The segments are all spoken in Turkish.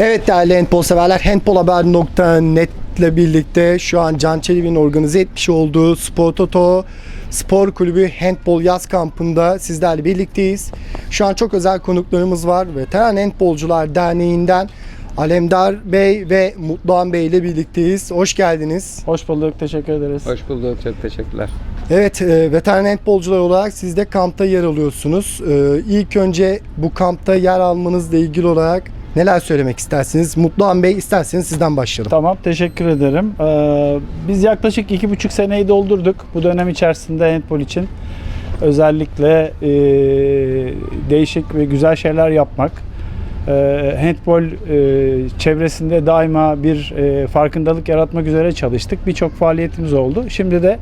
Evet değerli handbol severler handbolhaber.net ile birlikte şu an Can Çelebi'nin organize etmiş olduğu Spor Toto Spor Kulübü Handbol Yaz Kampı'nda sizlerle birlikteyiz. Şu an çok özel konuklarımız var. Veteran Handbolcular Derneği'nden Alemdar Bey ve Mutluhan Bey ile birlikteyiz. Hoş geldiniz. Hoş bulduk, teşekkür ederiz. Hoş bulduk, çok teşekkürler. Evet, e, veteran handbolcular olarak siz de kampta yer alıyorsunuz. E, ilk önce bu kampta yer almanızla ilgili olarak neler söylemek istersiniz? Mutluhan Bey isterseniz sizden başlayalım. Tamam, teşekkür ederim. Ee, biz yaklaşık iki buçuk seneyi doldurduk bu dönem içerisinde handball için. Özellikle e, değişik ve güzel şeyler yapmak. E, handball e, çevresinde daima bir e, farkındalık yaratmak üzere çalıştık. Birçok faaliyetimiz oldu. Şimdi de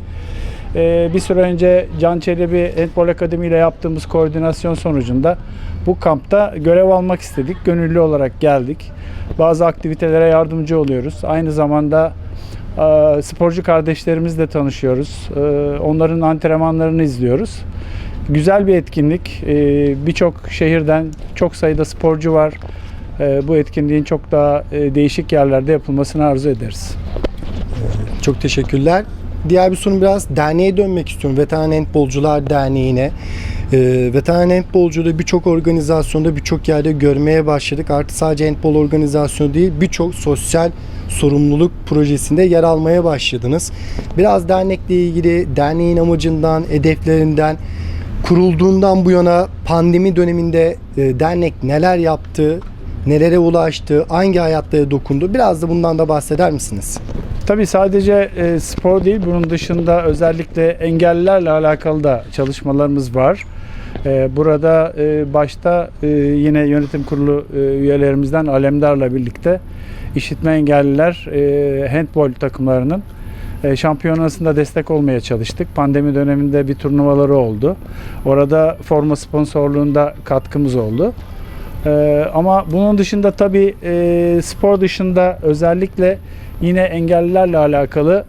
e, bir süre önce Can Çelebi Handball Akademi ile yaptığımız koordinasyon sonucunda bu kampta görev almak istedik. Gönüllü olarak geldik. Bazı aktivitelere yardımcı oluyoruz. Aynı zamanda e, sporcu kardeşlerimizle tanışıyoruz. E, onların antrenmanlarını izliyoruz. Güzel bir etkinlik. E, Birçok şehirden çok sayıda sporcu var. E, Bu etkinliğin çok daha değişik yerlerde yapılmasını arzu ederiz. Çok teşekkürler. Diğer bir sorun biraz derneğe dönmek istiyorum. Veteran Handbolcular Derneği'ne. Ee, veteran handbolcuları birçok organizasyonda birçok yerde görmeye başladık. Artık sadece handbol organizasyonu değil birçok sosyal sorumluluk projesinde yer almaya başladınız. Biraz dernekle ilgili derneğin amacından, hedeflerinden, kurulduğundan bu yana pandemi döneminde e, dernek neler yaptı, nelere ulaştı, hangi hayatlara dokundu? Biraz da bundan da bahseder misiniz? Tabii sadece e, spor değil, bunun dışında özellikle engellilerle alakalı da çalışmalarımız var. E, burada e, başta e, yine yönetim kurulu e, üyelerimizden Alemdar'la birlikte işitme engelliler e, handball takımlarının e, şampiyonasında destek olmaya çalıştık. Pandemi döneminde bir turnuvaları oldu. Orada forma sponsorluğunda katkımız oldu. Ee, ama bunun dışında tabii e, spor dışında özellikle yine engellilerle alakalı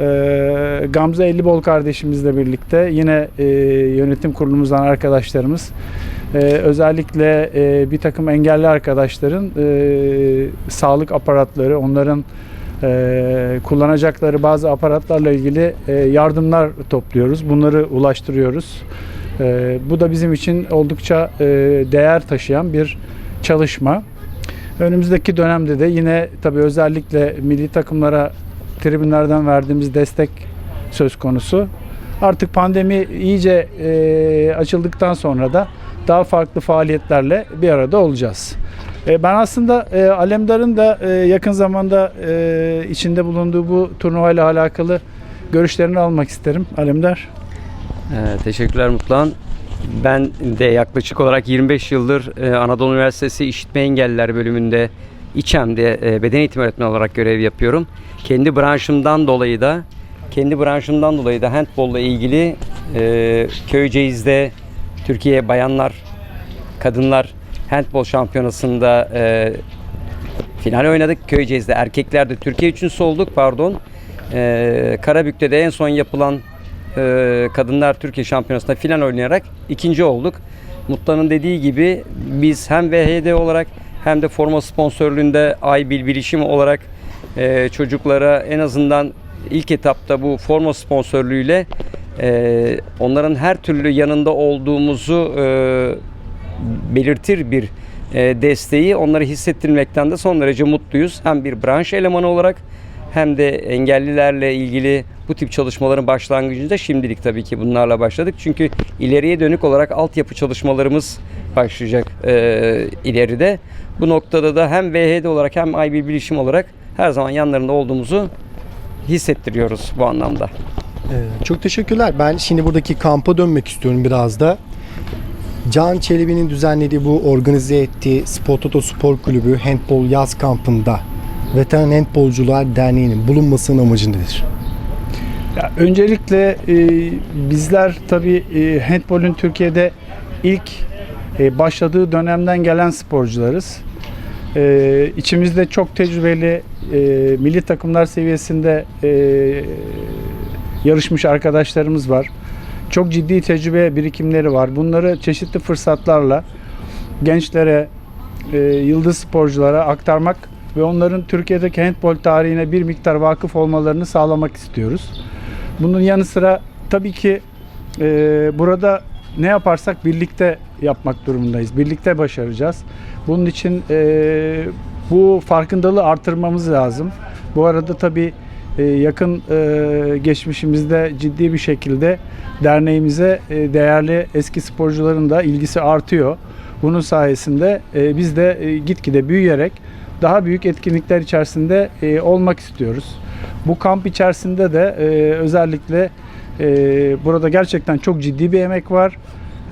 e, Gamze Ellibol kardeşimizle birlikte yine e, yönetim kurulumuzdan arkadaşlarımız e, özellikle e, bir takım engelli arkadaşların e, sağlık aparatları, onların e, kullanacakları bazı aparatlarla ilgili e, yardımlar topluyoruz. Bunları ulaştırıyoruz. E, bu da bizim için oldukça e, değer taşıyan bir çalışma. Önümüzdeki dönemde de yine tabii özellikle milli takımlara tribünlerden verdiğimiz destek söz konusu. Artık pandemi iyice e, açıldıktan sonra da daha farklı faaliyetlerle bir arada olacağız. E, ben aslında e, Alemdar'ın da e, yakın zamanda e, içinde bulunduğu bu turnuvayla alakalı görüşlerini almak isterim. Alemdar. Ee, teşekkürler Mutluhan. Ben de yaklaşık olarak 25 yıldır e, Anadolu Üniversitesi İşitme Engelliler bölümünde İÇEM'de e, beden eğitimi öğretmeni olarak görev yapıyorum. Kendi branşımdan dolayı da kendi branşımdan dolayı da handbolla ilgili e, Köyceğiz'de Türkiye Bayanlar Kadınlar Handbol Şampiyonası'nda e, final oynadık. Köyceğiz'de erkeklerde Türkiye üçüncüsü olduk pardon. E, Karabük'te de en son yapılan e, Kadınlar Türkiye Şampiyonası'nda final oynayarak ikinci olduk. Mutlu'nun dediği gibi biz hem VHD olarak hem de forma sponsorluğunda Aybil bilişim olarak e, çocuklara en azından ilk etapta bu forma sponsorluğuyla e, onların her türlü yanında olduğumuzu e, belirtir bir e, desteği onları hissettirmekten de son derece mutluyuz. Hem bir branş elemanı olarak hem de engellilerle ilgili bu tip çalışmaların başlangıcında şimdilik tabii ki bunlarla başladık. Çünkü ileriye dönük olarak altyapı çalışmalarımız başlayacak e, ileride. Bu noktada da hem VHD olarak hem IB Bilişim olarak her zaman yanlarında olduğumuzu hissettiriyoruz bu anlamda. Ee, Çok teşekkürler. Ben şimdi buradaki kampa dönmek istiyorum biraz da. Can Çelebi'nin düzenlediği bu organize ettiği Spor Toto Spor Kulübü Handbol Yaz Kampı'nda Veteran Handbolcular Derneği'nin bulunmasının amacı nedir? Ya öncelikle e, bizler tabii e, handbolün Türkiye'de ilk e, başladığı dönemden gelen sporcularız. E, içimizde çok tecrübeli e, milli takımlar seviyesinde e, yarışmış arkadaşlarımız var. Çok ciddi tecrübe birikimleri var. Bunları çeşitli fırsatlarla gençlere, e, yıldız sporculara aktarmak ve onların Türkiye'deki handbol tarihine bir miktar vakıf olmalarını sağlamak istiyoruz. Bunun yanı sıra tabii ki e, burada ne yaparsak birlikte yapmak durumundayız. Birlikte başaracağız. Bunun için e, bu farkındalığı artırmamız lazım. Bu arada tabii e, yakın e, geçmişimizde ciddi bir şekilde derneğimize e, değerli eski sporcuların da ilgisi artıyor. Bunun sayesinde biz de gitgide büyüyerek daha büyük etkinlikler içerisinde e, olmak istiyoruz. Bu kamp içerisinde de e, özellikle e, burada gerçekten çok ciddi bir emek var.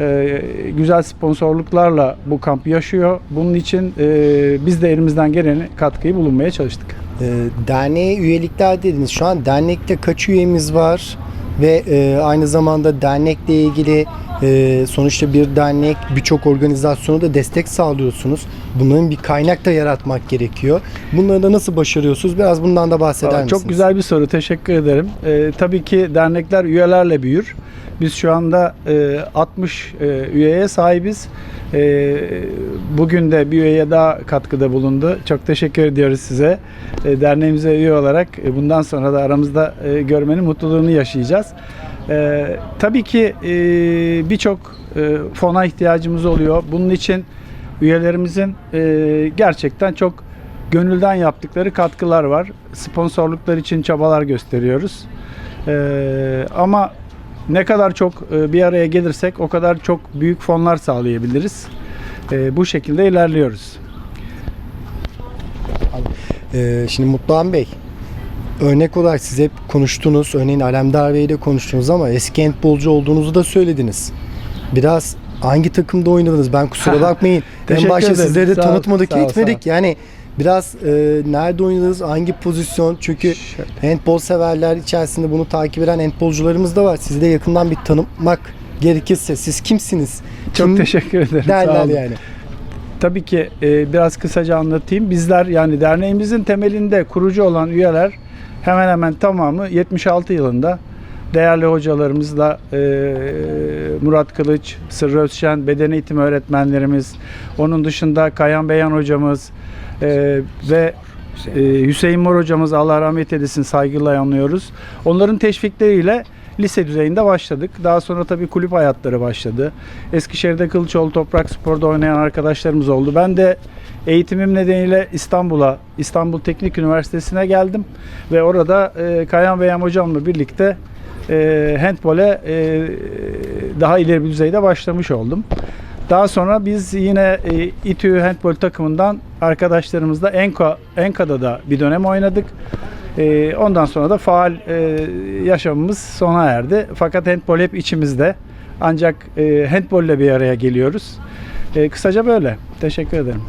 E, güzel sponsorluklarla bu kamp yaşıyor. Bunun için e, biz de elimizden geleni katkıyı bulunmaya çalıştık. E, derneğe üyelikler dediniz. Şu an dernekte kaç üyemiz var? Ve e, aynı zamanda dernekle ilgili e, sonuçta bir dernek birçok organizasyona da destek sağlıyorsunuz. Bunların bir kaynak da yaratmak gerekiyor. Bunları da nasıl başarıyorsunuz? Biraz bundan da bahseder Aa, misiniz? Çok güzel bir soru. Teşekkür ederim. Ee, tabii ki dernekler üyelerle büyür. Biz şu anda e, 60 e, üyeye sahibiz. E, bugün de bir üyeye daha katkıda bulundu. Çok teşekkür ediyoruz size. E, derneğimize üye olarak e, bundan sonra da aramızda e, görmenin mutluluğunu yaşayacağız. E, tabii ki e, birçok e, fona ihtiyacımız oluyor. Bunun için üyelerimizin e, gerçekten çok gönülden yaptıkları katkılar var. Sponsorluklar için çabalar gösteriyoruz. Ee, ama ne kadar çok e, bir araya gelirsek o kadar çok büyük fonlar sağlayabiliriz. Ee, bu şekilde ilerliyoruz. Ee, şimdi Mutluhan Bey, örnek olarak siz hep konuştunuz. Örneğin Alemdar Bey'le konuştunuz ama eski handbolcu olduğunuzu da söylediniz. Biraz hangi takımda oynadınız? Ben kusura bakmayın. en başta sizleri de Sağ tanıtmadık, sağ etmedik. Yani biraz e, nerede oynadınız, hangi pozisyon? Çünkü Şöyle. handbol severler içerisinde bunu takip eden handbolcularımız da var. Sizi de yakından bir tanımak gerekirse siz kimsiniz? Çok Kim teşekkür ederim. Sağ derler olun. yani. Tabii ki e, biraz kısaca anlatayım. Bizler yani derneğimizin temelinde kurucu olan üyeler hemen hemen tamamı 76 yılında değerli hocalarımızla e, Murat Kılıç, Sırrı Özşen, beden eğitimi öğretmenlerimiz, onun dışında Kayan Beyan hocamız e, ve e, Hüseyin Mor hocamız Allah rahmet eylesin saygıyla anlıyoruz. Onların teşvikleriyle lise düzeyinde başladık. Daha sonra tabii kulüp hayatları başladı. Eskişehir'de Kılıçoğlu Toprak Spor'da oynayan arkadaşlarımız oldu. Ben de eğitimim nedeniyle İstanbul'a, İstanbul Teknik Üniversitesi'ne geldim ve orada e, Kayan Beyam hocamla birlikte e, handbole e, daha ileri bir düzeyde başlamış oldum. Daha sonra biz yine e, İTÜ handbol takımından arkadaşlarımızla Enka, Enka'da da bir dönem oynadık. E, ondan sonra da faal e, yaşamımız sona erdi. Fakat handbol hep içimizde. Ancak e, handbolle bir araya geliyoruz. E, kısaca böyle. Teşekkür ederim.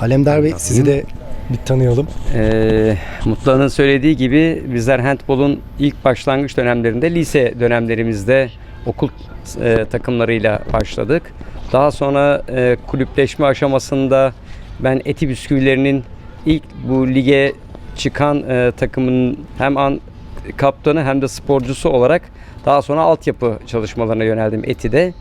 Alemdar Bey sizi de bir tanıyalım. Ee, Mutlu'nun söylediği gibi bizler handbolun ilk başlangıç dönemlerinde lise dönemlerimizde okul e, takımlarıyla başladık. Daha sonra e, kulüpleşme aşamasında ben Eti Bisküvilerinin ilk bu lige çıkan e, takımın hem an kaptanı hem de sporcusu olarak daha sonra altyapı çalışmalarına yöneldim Eti'de.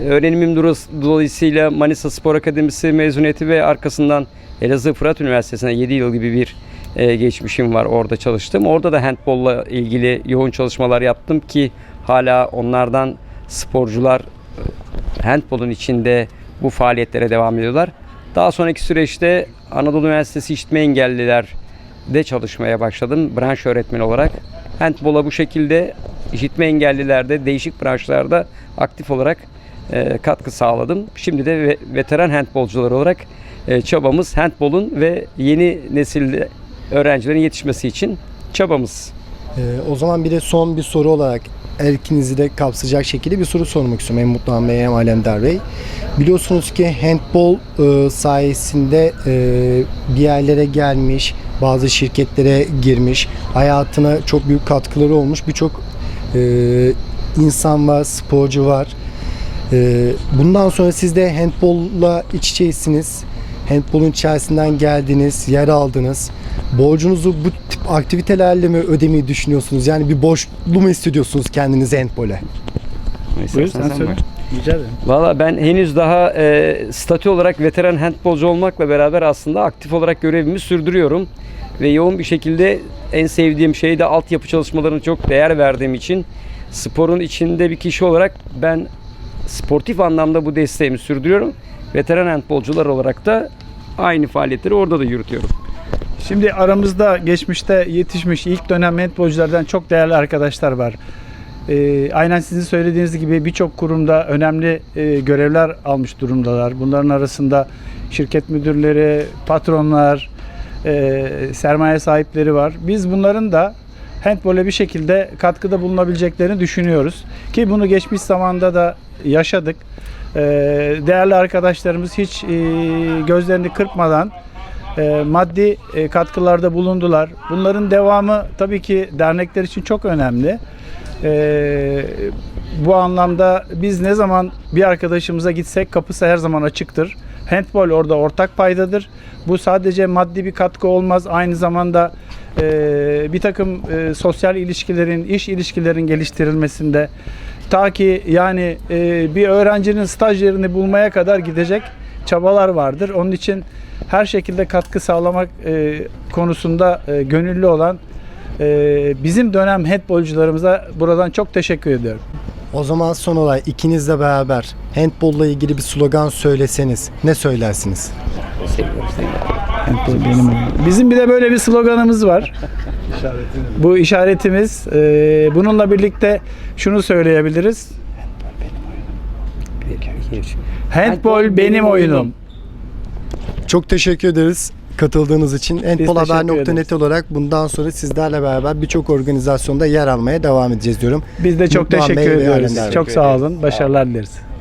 Öğrenimim dolayısıyla Manisa Spor Akademisi mezuniyeti ve arkasından Elazığ Fırat Üniversitesi'ne 7 yıl gibi bir e, geçmişim var. Orada çalıştım. Orada da handbolla ilgili yoğun çalışmalar yaptım ki hala onlardan sporcular e, handbolun içinde bu faaliyetlere devam ediyorlar. Daha sonraki süreçte Anadolu Üniversitesi İşitme Engelliler de çalışmaya başladım branş öğretmeni olarak. Handbola bu şekilde işitme engellilerde değişik branşlarda aktif olarak e, katkı sağladım. Şimdi de ve- veteran handbolcular olarak e, çabamız handbolun ve yeni nesil öğrencilerin yetişmesi için çabamız. Ee, o zaman bir de son bir soru olarak her ikinizi de kapsayacak şekilde bir soru sormak istiyorum. Hem Mutluhan Bey hem Alemdar Bey. Biliyorsunuz ki handbol e, sayesinde e, bir yerlere gelmiş, bazı şirketlere girmiş, hayatına çok büyük katkıları olmuş birçok e, insan var, sporcu var. E, bundan sonra siz de handbolla iç içeysiniz. Handbolun içerisinden geldiniz, yer aldınız. Borcunuzu bu tip aktivitelerle mi ödemeyi düşünüyorsunuz? Yani bir borçlu mu hissediyorsunuz kendinizi handbole? Buyur sen söyle. Rica ederim. Valla ben henüz daha e, statü olarak veteran handbolcu olmakla beraber aslında aktif olarak görevimi sürdürüyorum. Ve yoğun bir şekilde en sevdiğim şey de altyapı çalışmalarına çok değer verdiğim için sporun içinde bir kişi olarak ben sportif anlamda bu desteğimi sürdürüyorum. Veteran handbolcular olarak da aynı faaliyetleri orada da yürütüyorum. Şimdi aramızda geçmişte yetişmiş ilk dönem handbolculardan çok değerli arkadaşlar var. Ee, aynen sizin söylediğiniz gibi birçok kurumda önemli e, görevler almış durumdalar. Bunların arasında şirket müdürleri, patronlar, e, sermaye sahipleri var. Biz bunların da handbole bir şekilde katkıda bulunabileceklerini düşünüyoruz. Ki bunu geçmiş zamanda da yaşadık. Ee, değerli arkadaşlarımız hiç e, gözlerini kırpmadan e, maddi e, katkılarda bulundular. Bunların devamı tabii ki dernekler için çok önemli. E, bu anlamda biz ne zaman bir arkadaşımıza gitsek kapısı her zaman açıktır. Handball orada ortak paydadır. Bu sadece maddi bir katkı olmaz. Aynı zamanda e, bir takım e, sosyal ilişkilerin, iş ilişkilerin geliştirilmesinde ta ki yani e, bir öğrencinin staj yerini bulmaya kadar gidecek çabalar vardır. Onun için her şekilde katkı sağlamak e, konusunda e, gönüllü olan e, bizim dönem handbolcularımıza buradan çok teşekkür ediyorum. O zaman son olarak ikinizle beraber handbolla ilgili bir slogan söyleseniz ne söylersiniz? Handball benim. Bizim bir de böyle bir sloganımız var. Bu işaretimiz. e, bununla birlikte şunu söyleyebiliriz. Handball benim oyunum. Çok teşekkür ederiz katıldığınız için. Handbolhaber.net olarak bundan sonra sizlerle beraber birçok organizasyonda yer almaya devam edeceğiz diyorum. Biz de çok Mutlu teşekkür ediyoruz. Çok sağ olun. Başarılar dileriz.